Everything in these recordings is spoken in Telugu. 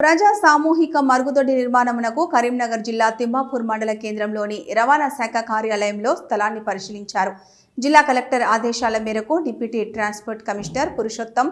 ప్రజా సామూహిక మరుగుదొడ్డి నిర్మాణమునకు కరీంనగర్ జిల్లా తిమ్మాపూర్ మండల కేంద్రంలోని రవాణా శాఖ కార్యాలయంలో స్థలాన్ని పరిశీలించారు. జిల్లా కలెక్టర్ ఆదేశాల మేరకు deputy transport commissioner Purushottam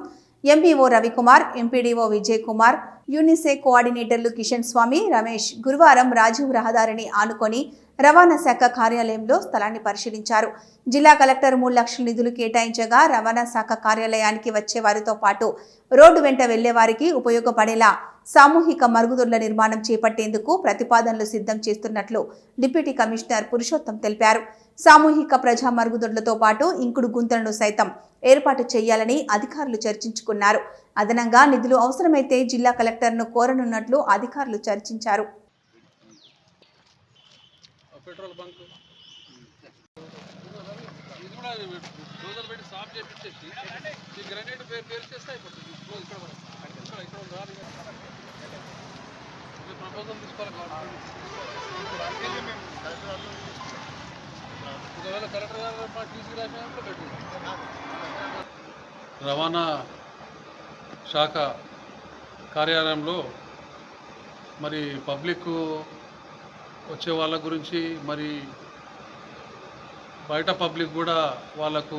MPO Ravikumar MPDO Vijay Kumar యూనిసే కోఆర్డినేటర్లు కిషన్ స్వామి రమేష్ గురువారం రాజీవ్ రహదారిని ఆనుకొని రవాణా శాఖ కార్యాలయంలో స్థలాన్ని పరిశీలించారు. జిల్లా కలెక్టర్ మూడు లక్షల నిధులు కేటాయించగా రవాణా శాఖ కార్యాలయానికి వచ్చే వారితో పాటు రోడ్డు వెంట వెళ్ళే వారికి ఉపయోగపడేలా సామూహిక మరుగుదొడ్ల నిర్మాణం చేపట్టేందుకు ప్రతిపాదనలు సిద్ధం చేస్తున్నట్లు డిప్యూటీ కమిషనర్ పురుషోత్తం తెలిపారు. సామూహిక ప్రజా మరుగుదొడ్లతో పాటు ఇంకుడు గుంతలను సైతం ఏర్పాటు చేయాలని అధికారులు చర్చించుకున్నారు. అదనంగా నిధులు అవసరమైతే జిల్లా కలెక్టర్ను కోరనున్నట్లు అధికారులు చర్చించారు. ఇది కూడా సాఫ్ పేరు పేరు చేస్తే అయిపోతుంది ఇక్కడ ప్రపోజల్ తీసుకోవాలి ఒకవేళ కలెక్టర్ గారు టీసీ రాసినప్పుడు రవాణా శాఖ కార్యాలయంలో మరి పబ్లిక్ వచ్చే వాళ్ళ గురించి మరి బయట పబ్లిక్ కూడా వాళ్ళకు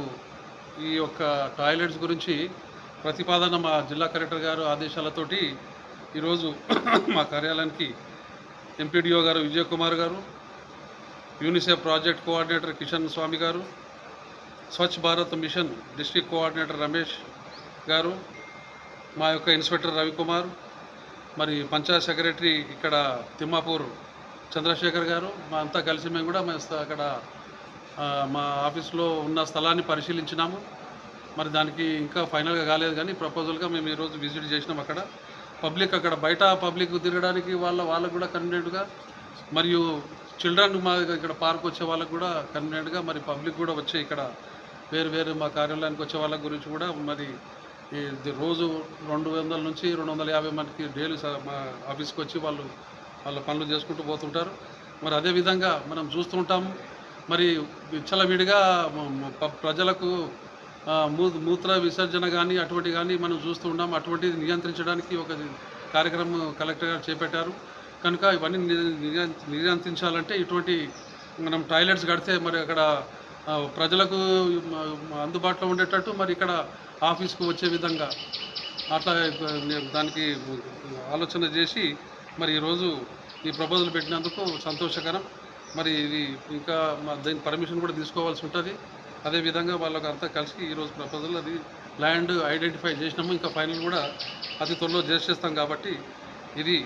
ఈ యొక్క టాయిలెట్స్ గురించి ప్రతిపాదన మా జిల్లా కలెక్టర్ గారు ఆదేశాలతోటి ఈరోజు మా కార్యాలయానికి ఎంపీడీఓ గారు విజయ్ కుమార్ గారు UNICEF project coordinator Kishan Swamy గారు Swachh Bharat mission district coordinator Ramesh గారు మా యొక్క ఇన్స్పెక్టర్ రవికుమార్ మరి పంచాయత్ సెక్రటరీ ఇక్కడ తిమ్మాపూర్ చంద్రశేఖర్ గారు మా అంతా కలిసి మేము కూడా మేము అక్కడ మా ఆఫీస్లో ఉన్న స్థలాన్ని పరిశీలించినాము. మరి దానికి ఇంకా ఫైనల్గా కాలేదు కానీ ప్రపోజల్గా మేము ఈరోజు విజిట్ చేసినాం అక్కడ. పబ్లిక్ అక్కడ బయట పబ్లిక్ తిరగడానికి వాళ్ళ వాళ్ళకు కూడా కన్వీనియంట్గా మరియు చిల్డ్రన్ మా ఇక్కడ పార్క్ వచ్చే వాళ్ళకు కూడా కన్వీనియంట్గా మరి పబ్లిక్ కూడా వచ్చే ఇక్కడ వేరు వేరు మా కార్యాలయానికి వచ్చే వాళ్ళ గురించి కూడా మరి ఈ ఇది రోజు రెండు వందల నుంచి రెండు వందల యాభై మందికి డైలీ స- మా ఆఫీస్కి వచ్చి వాళ్ళు వాళ్ళ పనులు చేసుకుంటూ పోతుంటారు. మరి అదేవిధంగా మనం చూస్తుంటాం మరి విచ్చలవిడిగా ప్రజలకు మూత్ర విసర్జన కానీ అటువంటి కానీ మనం చూస్తూ ఉన్నాం. అటువంటిది నియంత్రించడానికి ఒక కార్యక్రమం కలెక్టర్ గారు చేపట్టారు. కనుక ఇవన్నీ నియంత్రించాలంటే ఇటువంటి మనం టాయిలెట్స్ కడితే మరి అక్కడ ప్రజలకు అందుబాటులో ఉండేటట్టు మరి ఇక్కడ ఆఫీస్కు వచ్చే విధంగా అట్లా దానికి ఆలోచన చేసి మరి ఈరోజు ఈ ప్రపోజల్ పెట్టినందుకు సంతోషకరం. మరి ఇది ఇంకా మా దీని పర్మిషన్ కూడా తీసుకోవాల్సి ఉంటుంది. అదేవిధంగా వాళ్ళకి అంతా కలిసి ఈరోజు ప్రపోజల్ అది ల్యాండ్ ఐడెంటిఫై చేసినాము. ఇంకా ఫైనల్ కూడా అతి త్వరలో చేసేస్తాం కాబట్టి ఇది